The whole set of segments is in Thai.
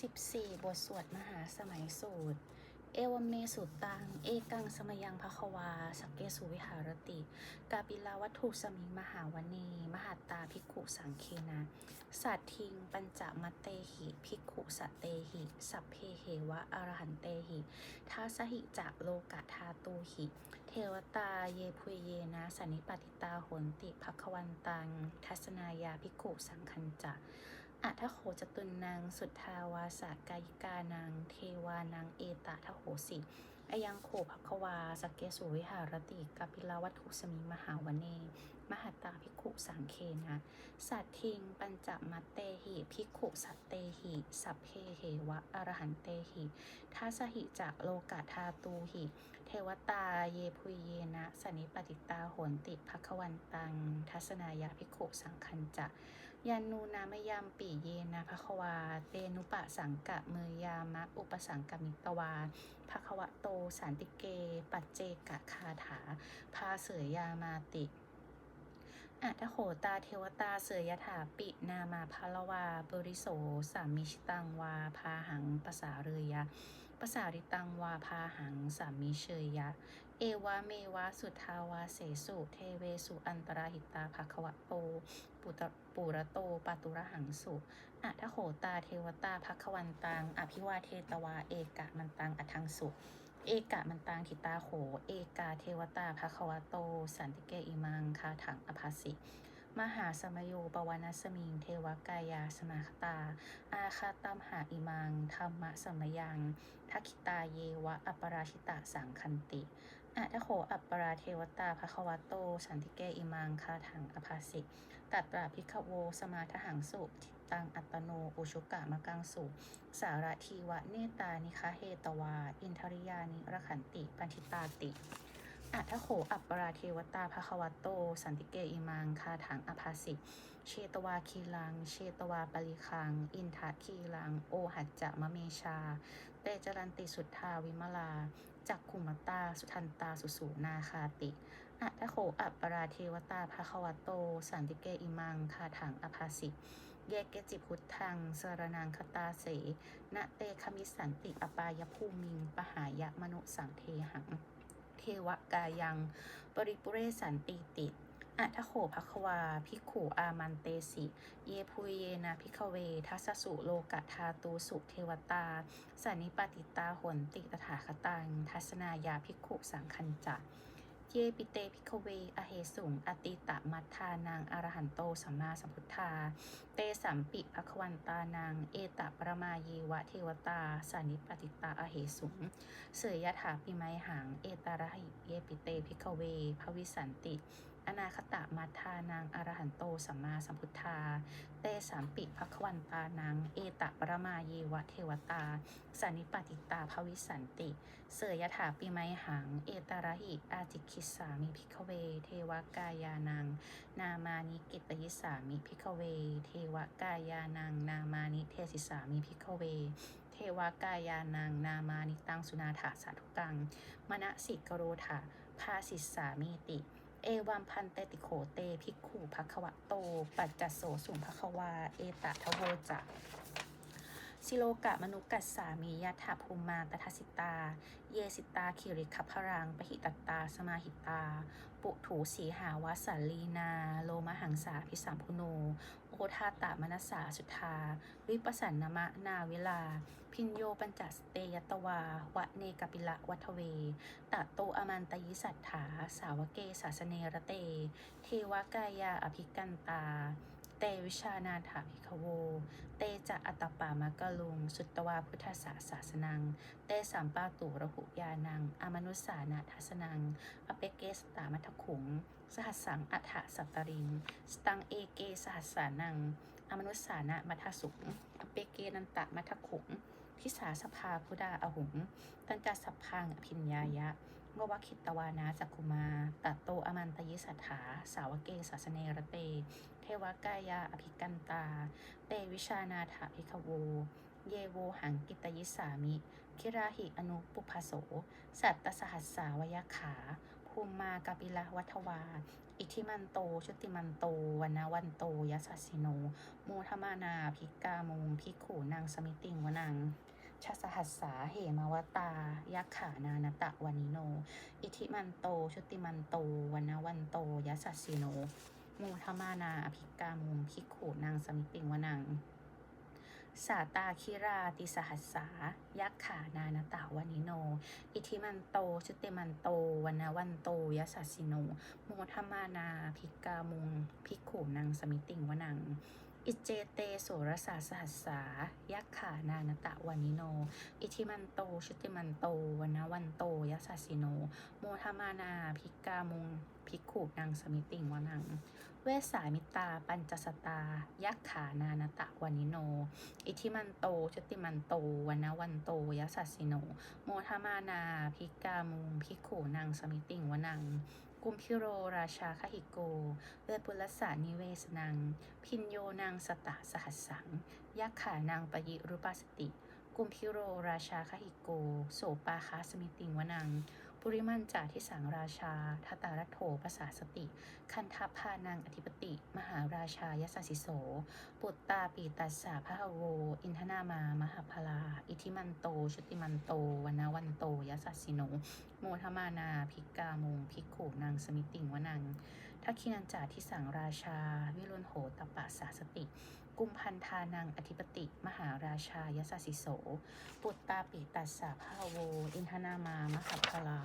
14 บทสวดมหาสมัยสูตร เอวเมสุตัง เอกังสมยังภควา สักเกสุวิหารติ กาปิลาวัตถุสมิงมหาวณี มหาตาภิกขุสังเคนะสัตทิง ปัญจมัตเตหิภิกขุสเตหิ สัพเพเหวะอรหันเตหิทัสหิจะโลกะทาตูหิ เทวตาเยพุยเยนะสันิปติตาโหนติภควันตัง ทัศนายาภิกขุสังคัญจะ อัทโขจตุนนางสุทธาวาสากายิกานางเทวานางเอตทโหสิอายังโขภควาสกเกสุวิหารติกาปิลาวัตถุสมิมหาวเน มหาตาภิกขุสังเคนะสัตทิง ปัญจมัตเตหิภิกขุสัตเตหิสัพเพเหวะอรหันเตหิทัสหิจะโลกาธาตูหิ เทวตาเยพุยเยนะสนิปติตาโหนติภควันตัง ทัศนายาภิกขุสังคัญจะ ยันนูนามยามปีเยนะภควาเตนุปะสังกะเมยามะอุปสังกมิตวาภควะโตสันติเก ปัจเจกะคาถา พาเสยยามาติอัทโหตาเทวตาเสยยถาปินามาพาลวาบริโสสามิชตังวาพาหังภาษาเรยยะภาษาริตังวาพาหังสามิเชยยะ เอวาเมวาสุทาวาเสสุเทเวสุอันตราหิตาภควะโตปุตปุระโตปตุระหังสุอัทโหตาเทวตาภควันตังอภิวาเทตวาเอกะมันตังอทังสุเอกะมันตังทิตาโข เอกาเทวตาภควะโต สันติเกอิมังคาถังอภาสิมหาสมโยปวานัสมิงเทวกายาสมาคตา อาคาตัมหาอิมังธรรมะสมยังทักขิตาเยวะอัปปราชิตาสังคันติ อัทะโขอัปปราเทวตาภควะโต สันติเกอิมังคาถังอภาสิตัตราพิกโว สมาทหังสุทิตังอัตโน อุชุกะมะกังสุ สาระทีวะเนตานิคาเฮตวา อินทริยานิรขันติ ปันทิตาติอัทโขอัปปราเทวตาภควะโต สันติเกอิมังคาถังอภาสิเชตวาคีลัง เชตวาปริคัง อินทะคีลัง โอหัจจะมะเมชา เตจรันติสุทธาวิมลา จักขุมตา สุทันตา สุสูนาคาติอัทโขอัปปราเทวตาภควโต สันติเกอิมัง คาถังอภาสิเยเกจิพุทธังสรนังคตาเสนะเตคมิสันติอปายภูมิง ปหายะมนุสังเทหัง เทวกายัง ปริปุเรสันติติ อัทโขภควาภิกขุอามันเตสิ เยพุยเยนะพิกเว ทัสสุโลกะทาตูสุเทวตา สันนิปติตาหนติตถาคตัง ทัศนายาภิกขุสังคัญจะเยปิเตพิกเว อเหสุง อติตะมัทานังอรหันโตสัมมาสัมพุทธา เตสัมปิภควันตานังเอตะปรมาเยวะเทวตาสันนิปติตาอเหสุง เสยยถาปิไมหัง เอตาระหิเยปิเตพิกเว ภวิสันติ อนาคตะมัทานางอรหันโตสัมมาสัมพุทธา เตสัมปิภควันตานางเอตะปรมาเยวะเทวตาสันิปติตาภวิสันติ เสยยถาปิไมหัง เอตาระหิอาจิคิสามิพิกเว เทวกายานัง นามานิกิตยิสามิพิกเว เทวกายานัง นามานิเทศิสามิพิกเวเทวกายานังนามานิตังสุนาถาสาธุกัง มณสิกโรธาภาสิสสามีติ เอวัมพันเตติโขเตภิกขุภควะโต ปัจจโสสุภควา เอตะทะโวจะสิโลกะมนุกัสสามียัตถภูมาตทัสสิตา เยสิตาคิริคัพรังปหิตตา สมาหิตา ปุถูสีหาวาสาลีนา โลมหังสาพิสัมพุโน โอทาตามนัสสาสุทา วิปสันนมะนาเวลา พินโยปัญจสเตยตวาวะเนกปิละวัทเวตะโตอมันตยิสัทธา สาวเกศาสเนระเต เทวกายาอภิกันตา เตวิชานาถาภิกขโว เตจะอัตปามะกะลุง สุตตวาพุทธศาสาสนัง เตสัมปาตุระหุยานัง อมนุสสานาทัสนัง อเปเกสตามัทขุง สหัสสังอัฏฐสัตตริง สตังเอเกสหัสสานัง อมนุสสานะมัทสุงอเปเกนันตะมัทขุงทิสาสภาพุดาอหุง ตันจัสพพังอภิญญายะงวคิตตวานาจักคุมา ตัตโตอมันตยิสัทธา สาวเกศาสเนระเต เทวกายาอภิกันตา เตวิชานาถาภิกขโว เยโวหังกิตยิสามิ คิราหิอนุปุพพโส สัตตสหัสสาวยขา ภูมิมากาปิละวัฒวา อิทิมันโต ชุติมันโตวันนาวันโตยัสสสิโนโมทมานาภิกามุงภิกขุนางสมิติงวนังชาสหัสสาเหมาวตา ยักขานานตะวานิโน อิทิมันโต ชุติมันโตวันนาวันโตยัสสสิโนโมทมานาภิกามุงภิกขุนางสมิติงวนัง สาตาคิราติสหัสสา ยักขานานตาวานิโน อิทิมันโตชุติมันโตวันนาวันโตยัสสิโน โมทมานาภิกามุงภิกขุนังสมิติงวนังอิเจเตโสรสาสหัสสา ยักขานานตะวานิโน อิทิมันโต ชุติมันโตวันาวันโตยัสสิโน โมทมานาภิกามุงภิกขุนังสมิติงวนัง เวสสามิตา ปัญจสตา ยักขานานตะวานิโน อิทิมันโตชุติมันโตวันาวันโตยัสสิโน โมทมานาภิกามุงภิกขุนางสมิติงวนัง กุมพิโรราชาคหิโกเวปุลสานิเวสนัง พินโยนางสตะสหัสสัง ยักขานางปยิรุปัสติ กุมพิโรราชาคหิโก โสปาคาสมิติงวนัง ปุริมันจ่าทิสังราชาทตารัตโถภาษาสติ คันทพานังอธิปติ มหาราชายสสสิโส ปุตตาปีตัสสาพะโว อินทนามามหาพลา อิทิมันโต ชุติมันโตวันาวันโตยัสสสิโน โมทมานาภิกามุงภิกขุนางสมิติงวนังทักขินันจ่าทิสังราชา วิรุณโหตปะสาสติ กุมพันธานังอธิปติ มหาราชายสสสิโส ปุตตาปิตัสสะภาโว อินทนามา มหาพลา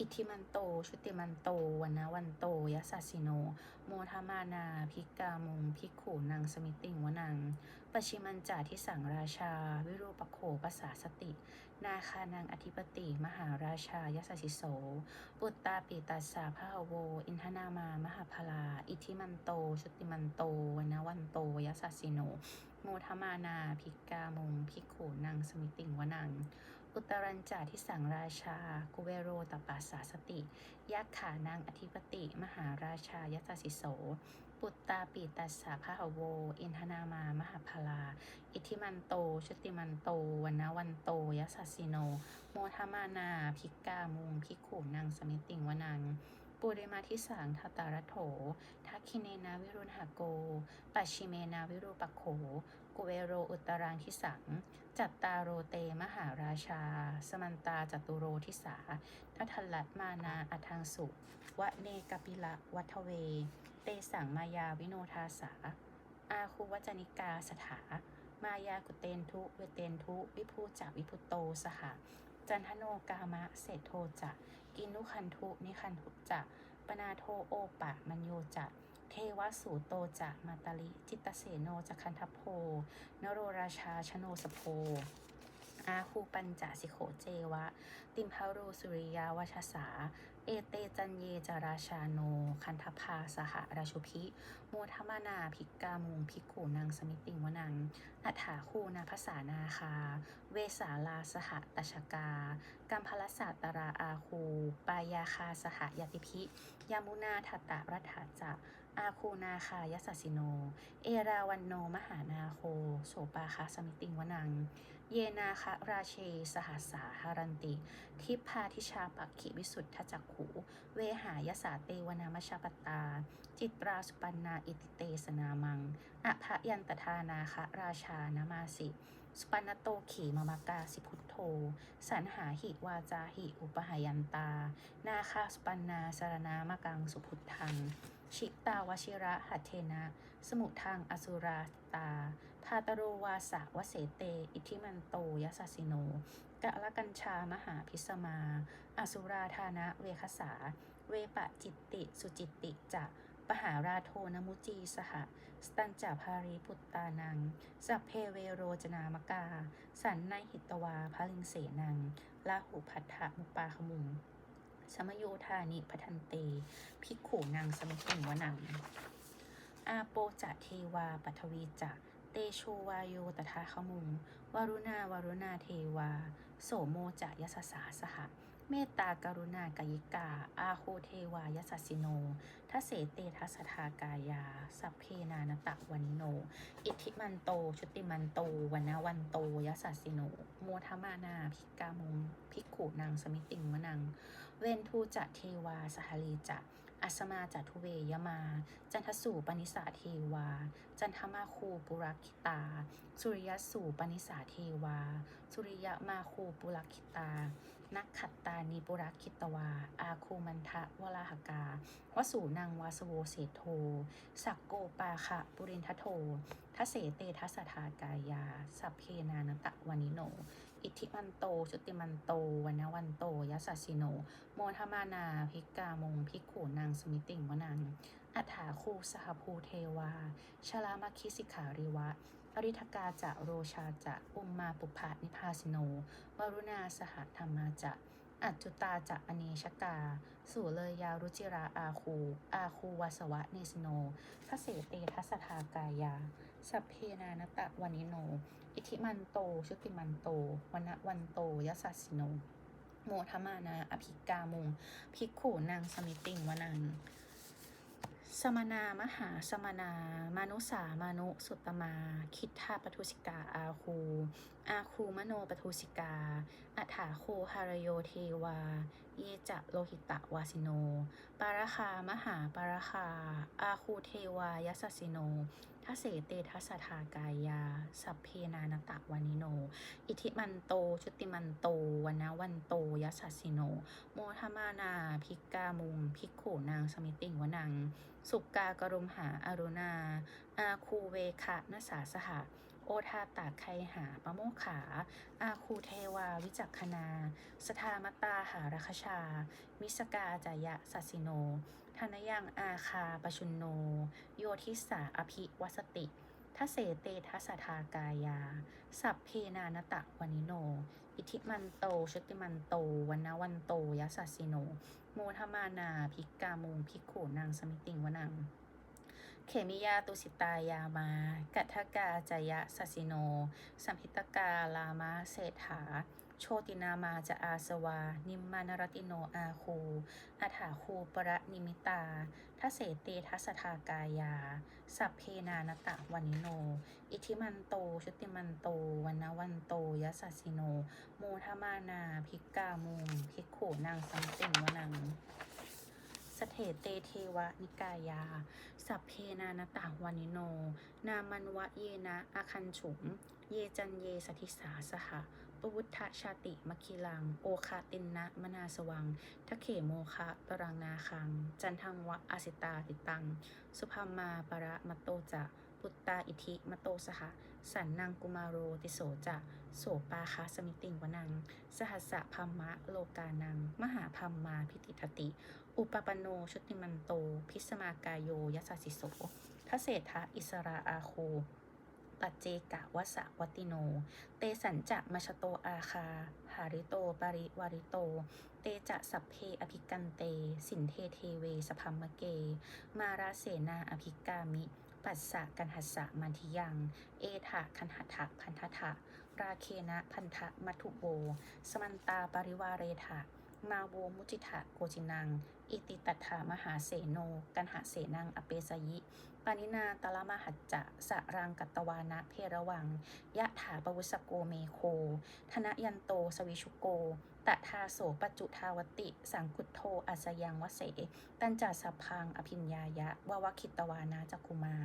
อิทธิมันโต ชุติมันโตวันนวันโตยัสสสิโน โมทมานาภิกามุงภิกขุนางสมิติงวนังปชิมันจาทิสังราชา วิรูปโขภาษาสติ นาคานังอธิปติ มหาราชายสสสิโส ปุตตาปีตัสาพะโว อินทนามามหาพลา อิทธิมันโต ชุติมันโตวันนวันโตยัสสสิโน โมทมานาภิกามุงภิกขุนางสมิติงวนัง อุตรัญจาทิสังราชา กุเวโรตปัสสาสติ ยักขานางอธิปติ มหาราชายสสสิโส ปุตตาปีตัสสาพะโว อินทนามามหาพลา อิทิมันโตชุติมันโตวันนาวันโตยัสสิโน โมทมานาภิกามุงภิกขุนางสมิติงวนังปุริมาทิสังทตารโถทักขิเนนาวิรุณหโก ปัชชิเมนาวิรูปโข กุเวโรอุตรังทิสัง จัตตาโรเตมหาราชา สมันตาจตุโรทิสาทัทลัตมานาอัทังสุวะเนกปิละวัทเว เตสังมายาวิโนทาสา อาคูวจนิกาสถา มายากุเตนทุเวเตนทุวิภูจักวิพุโตสหะจันทโนกามะเศรษโทจะกินุคันทุนิคันทุจะปนาโทโอปะ มัญโยจะ เทวสูโตจะมาตาลิจิตตเสโนจะคันทโพนโรราชาชโนสโพอาคูปัญจสิโขเจวะ ติมพารูสุริยาวชสา เอเตจันเยจาราชาโน คันทพาสหราชุพิโมทมานาภิกกามุงภิกขุนางสมิติงวนังอัฐาคูนาภาษานาคา เวสาลาสหตชกากัมพลสาตราอาคู ปายาคาสหยติพิ ยามุนาทัตตะรัฐาจะ อาคูนาคายสสสิโน เอราวันโนมหานาโค โสปาคาสมิติงวนัง เยนาคะราเช สหัสสาหารันติ ทิพาทิชาปักขิวิสุทธจักขูเวหายสาเตวนามชาปตา จิตราสุปันนาอิติเตสนามังอภยันตทานาคะราชานามาสิ สุปันโตขีมมากาสิพุทโธ สันหาหิวาจาหิอุปหายันตา นาคาสุปันนาสารนามกังสุพุทธัง ชิตาวชิระหัตเทนะ สมุทังอสุราตา ทาตโรวาสะวเสเต อิทิมันโตยัสสสิโนกะละกัญชามหาพิสมา อสุราธานะเวคสา เวปะจิตติสุจิตติจะปหาราโทนมุจีสหสตันจาภาริพุตตานัง สัพเพเวโรจนามกา สันในหิตวาพลิงเสนังลาหุพัทธมุปาขมุง สมโยธานิพัทันเต พิกขูนางสมิทิวนัง อาโปจะเทวาปัทวีจะ เตโชวาโยตถาขมุงวารุณาวารุณาเทวา โสโมจะยสสาสหะ เมตตากรุณากายิกา อาโคเทวายสสิโน ทเสเตทัสทากายา สัพเพนานตะวันโน อิทิมันโต ชุติมันโตวันนาวันโตยัสสสิโนโมทมานาภิกามุงภิกขุนางสมิติงมนัง เวนทูจะเทวาสหลีจะอัสมาจัทุเวยมา จันทสูปนิสาเทวา จันทมาคูปุรักิตา สุริยสูปนิสาเทวา สุริยมาคูปุรักิตา นักขัตตานิปุรักขิตวา อาคูมันทะวลาหกา วสูนังวาสโวเศโท สักโกปาคะปุรินทโททะเสเตทัสสทากายา สัพเพนานตะวานิโน อิทธิมันโตชุติมันโตวันวันโตยัสสิโน โมทมานาภิกามงภิกขูนางสมิติงวนังอัฐาคูสหภูเทวาชลามคิสิขาริวะ อริทกาจะโรชาจะอุมมาปุพานิพาสิโน วรุณาสหธรรมาจะอัจจุตาจะอเนชกา สู่เลยยารุจิราอาคู อาคูวาสวะเนสโนทะเสเตทัสสทากายา สัพเพนานตะวานิโน อิทิมันโต ชุติมันโตวันวันโตยัสสสิโน โมทมานา อภิกามุง ภิกขูนางสมิติงวนัง สมนามหาสมนา มานุสามานุสุตตมา คิดทาปทุสิกาอาคู อาคูมโนปทุสิกา อัฐาคูหารโยเทวา เยจะโลหิตะวาสิโน ปารคามหาปารคา อาคูเทวายัสสิโน ทัเสเตทัสทากายา สัพเพนานตะวานิโน อิทิมันโตชุติมันโตวันาวันโตยัสสิโน โมธมานาพิกกามุงพิกขูนางสมิติงวนัง สุกากรุมหาอารุณา อาคูเวคะนสาสหะ โอทาตาไคหาปะโมขา อาคูเทวาวิจักขณาสทามตาหารคชา มิสกาจายะสัสสิโน ธนยังอาคาปชุนโน โยทิสาอภิวัสติทะเสเตทัสทากายา สัพเพนานตะวานิโน อิทิมันโตชติมันโตวันนาวันโตยัสสสิโน โมทมานาภิกกามุงภิกขูนางสมิติงวนัง เขมิยาตุสิตายามากัทธกาจายะสัสิโน สัมพิตกาลามาเศรษฐา โชตินามาจะอาสวา นิมมานรติโนอาคูอัฏฐาคูปรนิมิตาทะเสเตทัสทากายา สัพเพนานตะวานิโน อิทิมันโตชุติมันโตวันนาวันโตยัสสสิโน โมทมานาภิกามุงภิกขูนางสัมติงวนัง เถเตเทวนิกายา สัพเพนานตาวานิโน นามันวะเยนะอาคันฉุม เยจันเยสถิสาสหะปวุฒชชาติมคิลัง โอคาตินนะมนาสวังทะเขโมคะตรังนาคัง จันทังวะอาสิตาติตัง สุภามาปะระมะโตจะ ปุตตาอิทิมะโตสหะ สันนังกุมารโรติโสจะโสปาคาสมิติงวนัง สหัสสะพัมมะโลกานัง มหาพัมมาพิติทติ อุปปปโนชุติมันโต พิสมากายโยยัสสิโสทะเศรษฐะอิสราอาโคปัจเจกะวสะวัติโน เตสัญจะมชโตอาคา หาริโตปริวาริโต เตจะสัพเพอภิกันเต สินเทเทเวสพัมมะเก มาราเสนาอภิกามิ ปัสสะกันหัสสะมันทิยัง เอถะคันหัทะพันทะราเคนะพันธะมัทุโว สมันตาปริวาเรถะมาโวมุจิทะโกจินัง อิติตัฏฐามหาเสโน กันหาเสนังอเปสยิ ปานินาตละมหัจจะสะรังกัตตวานะเพระวัง ยะถาปวุสโกเมโค ธนยันโตสวิชุโก ตทาโสปจุทาวติ สังคุตโทอัสยังวเส ตันจัสพังอภิญญายะววคิตวานาจักุมา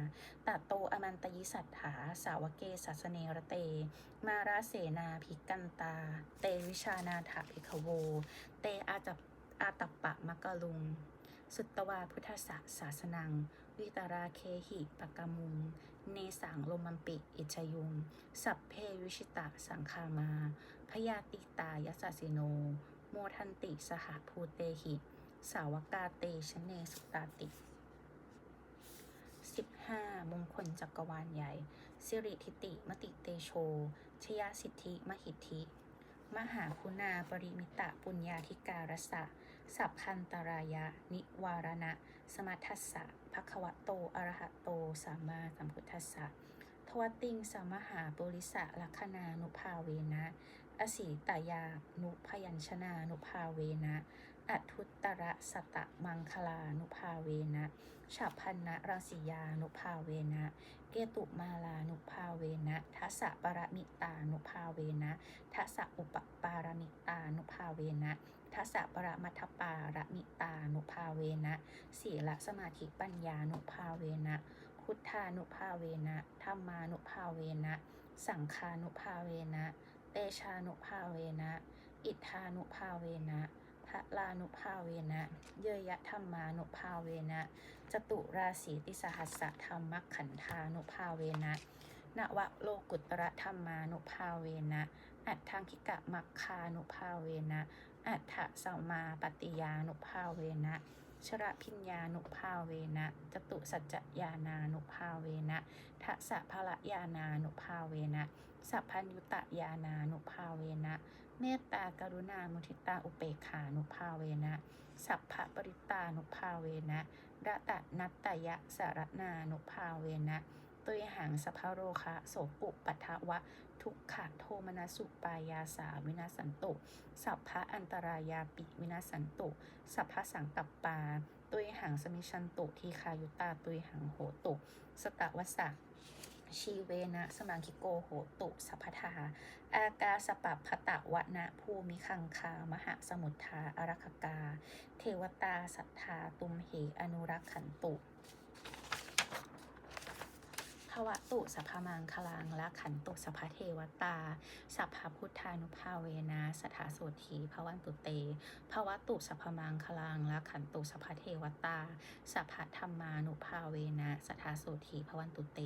ตะโตอมันตยิสัทธาสาวเกสัสเนรเต มาราเสนาภิกันตา เตวิชานาถาภิกโว เตอาจับอาตัปปะมะกะลุง สุตตวาพุทธสสาสนัง วิตาราเคหิปะกามุง เนสังลมัมปิ อิชยุง สัพเพวิชิตะสังคามา พยาติตายัสสสิโน โมทันติสหภูเตหิ สาวกาเตชเนสุตาติ 15 มงคลจักรวาลใหญ่ สิริทิติมติเตโช ชยสิทธิมหิทธิ มหาคุณาปริมิตะปุญญาธิการสะ สัพพันตรายะ นิวารณะ สมัทัสสะภควะโต อรหะโต สัมมาสัมพุทธัสสะทวติงสมหาปุริสะลัคคณานุภาเวนะ อสีตายานุพยัญชนานุภาเวนะอัทุตตระสตะมังคลานุภาเวนะฉับพันนะรังสียานุภาเวนะ เกตุมาลานุภาเวนะทัสสะปรมิตานุภาเวนะทัสสะอุปปารมิตานุภาเวนะทัสสะปรมัทธปาระมิตานุภาเวนะศีลสมาธิปัญญานุภาเวนะพุทธานุภาเวนะธรรมานุภาเวนะ สังฆานุภาเวนะ เตชานุภาเวนะ อิทธานุภาเวนะพระลานุภาเวนะ เยยะธรรมานุภาเวนะ จตุราศีติสหัสสะธรรมขันธานุภาเวนะนวโลกุตระธรรมานุภาเวนะ อัตถังคิกะมัคคานุภาเวนะ อัฏฐสัมมาปฏิยานุภาเวนะ ชระพิญญานุภาเวนะ จตุสัจจญานานุภาเวนะทัสสะภละญานานุภาเวนะ สัพพัญยุตญานานุภาเวนะ เมตตากรุณามุทิตาอุเปกขานุภาเวนะ สัพพะปริตานุภาเวนะระตะนัตตยะสารนานุภาเวนะตุยหังสภโรคะโสปุปัทวะ ทุกขะโทมนัสสุปายาสาวินาสันตุ สัพพะอันตรายาปิวินาสันตุ สัพพะสังกัปปาตุยหังสมิชันตุทีคายุตาตุยหังโหตุ สตะวสสะ ชีเวนะ สมังคิโกโหตุสัพพทา อากาสปัปพตะวะนะภูมิคังคา มหาสมุทธาอารักกา เทวตาสัทธาตุมเหอนุรักขันตุ วะตุสัพพมังคลังละขันตุสัพพเทวตา สัพพพุทธานุภาเวนะสถาโสถีภวันตุเตภวะตุสัพพมังคลังละขันตุสัพพเทวตา สัพพธรรมานุภาเวนะสถาโสถีภวันตุเต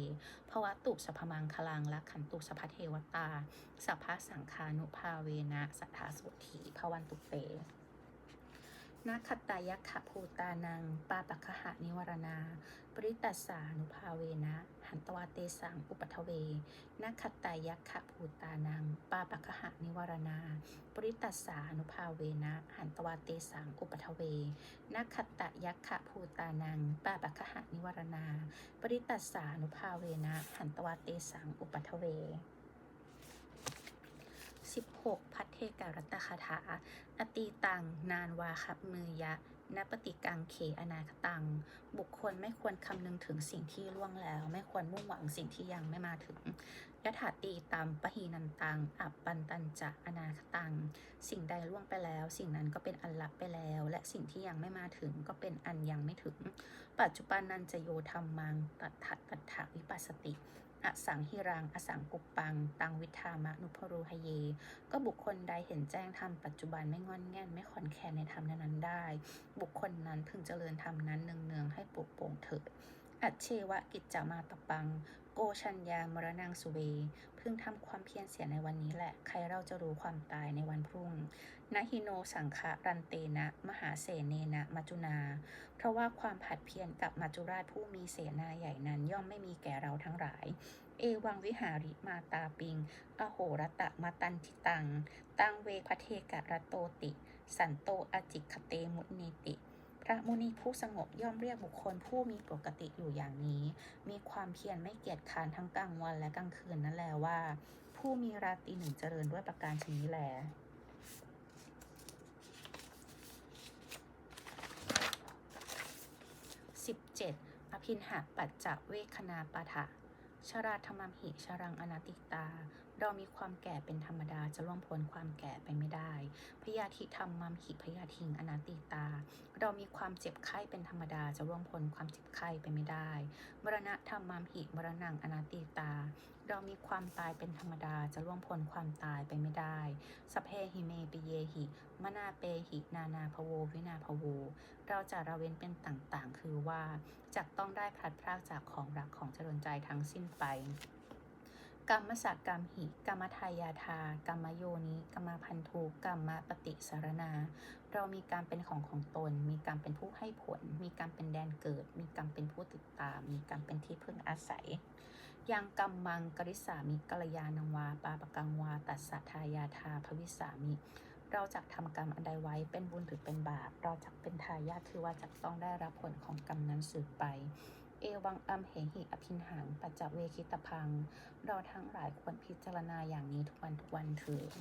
ภวะตุสัพพมังคลังละขันตุสัพพเทวตา สัพพสังฆานุภาเวนะสถาโสถีภวันตุเตนาคตายขะภูตานัง ปาปะคะหะนิวรณา ปริตัสสานุภาเวนะ หันตวาเตสังอุปทเวนาคตายขะภูตานังปาปะคะหะนิวรณา ปริตัสสานุภาเวนะหันตวาเตสังอุปทเวนาคตายขะภูตานังปาปะคะหะนิวรณา ปริตัสสานุภาเวนะหันตวาเตสังอุปทเว16 พัทเทการตคาถา อตีตัง นานวาคับมือยะ นปฏิกังเขอนาคตัง บุคคลไม่ควรคำนึงถึงสิ่งที่ล่วงแล้ว ไม่ควรมุ่งหวังสิ่งที่ยังไม่มาถึงยถาตีตามปหีนันตัง อับปันตันจะอนาคตัง สิ่งใดล่วงไปแล้ว สิ่งนั้นก็เป็นอันลับไปแล้ว และสิ่งที่ยังไม่มาถึงก็เป็นอันยังไม่ถึง ปัจจุบันนันจะโยธรรมังตัทธตัทธวิปัสสติ อสังหิรัง อสังกุปปัง ตังวิธามะนุพโรหเย ก็บุคคลใดเห็นแจ้งธรรมปัจจุบันไม่งอนแง่นไม่ขอนแคนในธรรมนั้นได้ บุคคลนั้นพึงเจริญธรรมนั้นเนืองๆให้ปลุกโปร่งเถิดอัจเชวะกิจจามาตปัง โกชัญญามรณังสุเวพึงทำความเพียรเสียในวันนี้แหละ ใครเราจะรู้ความตายในวันพรุ่งนะฮิโนสังฆะรันเตนะ มหาเสเนนะมัจุนา เพราะว่าความผัดเพียรกับมัจุราชผู้มีเสนาใหญ่นั้นย่อมไม่มีแก่เราทั้งหลาย เอวังวิหาริมาตาปิง อโหรตะมาตันทิตัง ตังเวพเทกะระโตติ สันโตอจิคเตมุนีติ พระมุนีผู้สงบย่อมเรียกบุคคลผู้มีปกติอยู่อย่างนี้ มีความเพียรไม่เกียจค้านทั้งกลางวันและกลางคืนนั่นแหละว่า ผู้มีราตรีหนึ่งเจริญด้วยประการชนี้แล 17. อภินหะปัจจเวคนาปะทะชราธรรมหิชรังอนาติตา เรามีความแก่เป็นธรรมดาจะล่วงพ้นความแก่ไปไม่ได้พยาธิธรรมัมหิพยาธิงอนาติตา เรามีความเจ็บไข้เป็นธรรมดาจะล่วงพ้นความเจ็บไข้ไปไม่ได้มรณะธรรมัมหิมรณังอนาติตา เรามีความตายเป็นธรรมดาจะล่วงพ้นความตายไปไม่ได้สเพหิเมปิเยหิมนาเปหินานาภโววินาภโว เราจะระเว้นเป็นต่างๆ คือว่าจะต้องได้พลัดพรากจากของรักของเจริญใจทั้งสิ้นไป กรรมสักกรรมหิกรรมทายาทากรรมโยนิกรรมพันธุกรรมปฏิสารนา เรามีการเป็นของของตน มีการเป็นผู้ให้ผล มีการเป็นแดนเกิด มีการเป็นผู้ติดตาม มีการเป็นที่พึ่งอาศัยยังกรรมมังกริสามิกัลยาณังวาปาปกังวาตัสสะทายาทาภวิสามิเราจะทำกรรมอันใดไว้เป็นบุญหรือเป็นบาป เราจะเป็นทายาทคือว่าจะต้องได้รับผลของกรรมนั้นสืบไป เอวังอัมเหหิอภินหัง ปัจจเวคิตพัง เราทั้งหลายควรพิจารณาอย่างนี้ทุกวันทุกวันเถิด